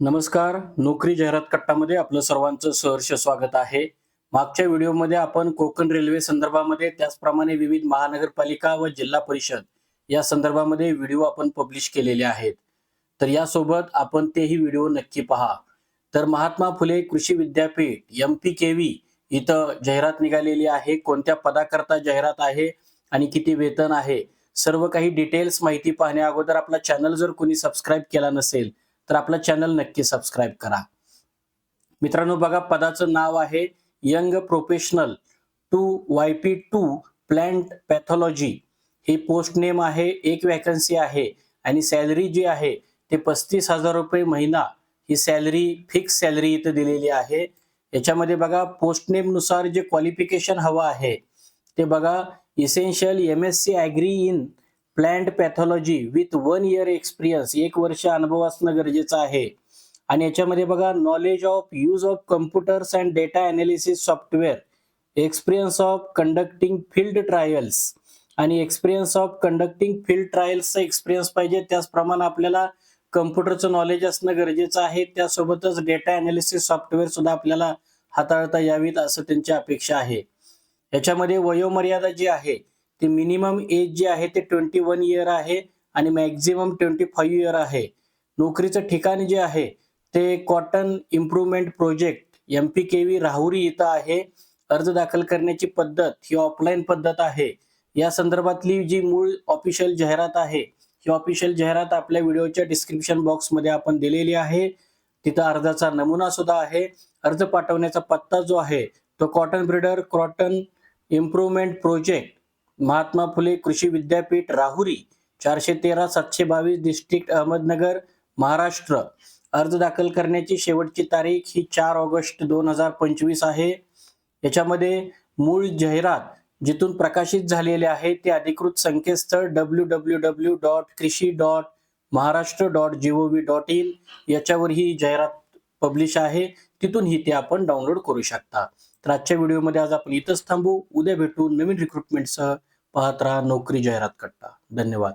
नमस्कार. नोकरी जाहिरात कट्टामध्ये आपलं सर्वांचं सहर्ष स्वागत आहे. मागच्या व्हिडिओमध्ये आपण कोकण रेल्वे संदर्भामध्ये त्याचप्रमाणे विविध महानगरपालिका व जिल्हा परिषद या संदर्भामध्ये व्हिडिओ आपण पब्लिश केलेले आहेत. तर यासोबत आपण तेही व्हिडिओ नक्की पहा. तर महात्मा फुले कृषी विद्यापीठ एम पी के व्ही इथं जाहिरात निघालेली आहे. कोणत्या पदाकरता जाहिरात आहे आणि किती वेतन आहे? सर्व काही डिटेल्स माहिती पाहण्या अगोदर आपला चॅनल जर कोणी सबस्क्राईब केला नसेल तर आपला चॅनल नक्की सबस्क्राईब करा. मित्रांनो बघा पदाचं नाव आहे young professional two Y P two plant pathology ही पोस्ट नेम आहे एक वॅकन्सी आहे आणि सॅलरी जी आहे ते पस्तीस हजार रुपये महिना ही सॅलरी फिक्स सॅलरी इथं दिलेली आहे. याच्यामध्ये बघा पोस्ट नेमनुसार जे क्वालिफिकेशन हवं आहे ते बघा essential M S C agri in plant pathology with one year experience एक वर्ष अनुभव असणं गरजेचं आहे. आणि याच्यामध्ये बघा knowledge of use of computers and data analysis software experience of conducting field trials आणि एक्सपिरियन्स ऑफ कंडक्टिंग फील्ड ट्रायल्सचा एक्सपिरियन्स पाहिजे त्याचप्रमाणे आपल्याला कम्प्युटरचं नॉलेज असणं गरजेचं आहे. त्यासोबतच डेटा अनालिसिस सॉफ्टवेअर सुद्धा आपल्याला हाताळता यावीत असं त्यांची अपेक्षा आहे. याच्यामध्ये वयोमर्यादा जी आहे ते मिनिमम एज जे आहे ते ट्वेंटी वन इयर आहे आणि मॅक्झिमम ट्वेंटी फाईव्ह इयर आहे. नोकरीचं ठिकाण जे आहे ते cotton improvement project M P K V Rahuri इथं आहे. अर्ज दाखल करण्याची पद्धत ही ऑफलाईन पद्धत आहे. या संदर्भातली जी मूळ ऑफिशियल जाहिरात आहे ही ऑफिशियल जाहिरात आपल्या व्हिडिओच्या डिस्क्रिप्शन बॉक्समध्ये आपण दिलेली आहे. तिथं अर्जाचा नमुना सुद्धा आहे. अर्ज पाठवण्याचा पत्ता जो आहे तो cotton breeder cotton improvement project Mahatma Phule Krishi Vidyapeeth Rahuri चारशे तेरा सातशे बावीस डिस्ट्रिक्ट अहमदनगर महाराष्ट्र. अर्ज दाखल करण्याची शेवटची तारीख ही चार ऑगस्ट दोन हजार पंचवीस आहे. याच्यामध्ये मूळ जाहिरात जिथून प्रकाशित झालेले आहे ते अधिकृत संकेतस्थळ W W W dot krishi dot Maharashtra dot gov dot in याच्यावर ही जाहिरात पब्लिश आहे. तिथून ही ते आपण डाउनलोड करू शकता. तर आजच्या व्हिडिओमध्ये आज आपण इथंच थांबू. उद्या भेटू नवीन रिक्रुटमेंटसह पाहत राहा नोकरी जाहिरात कट्टा. धन्यवाद.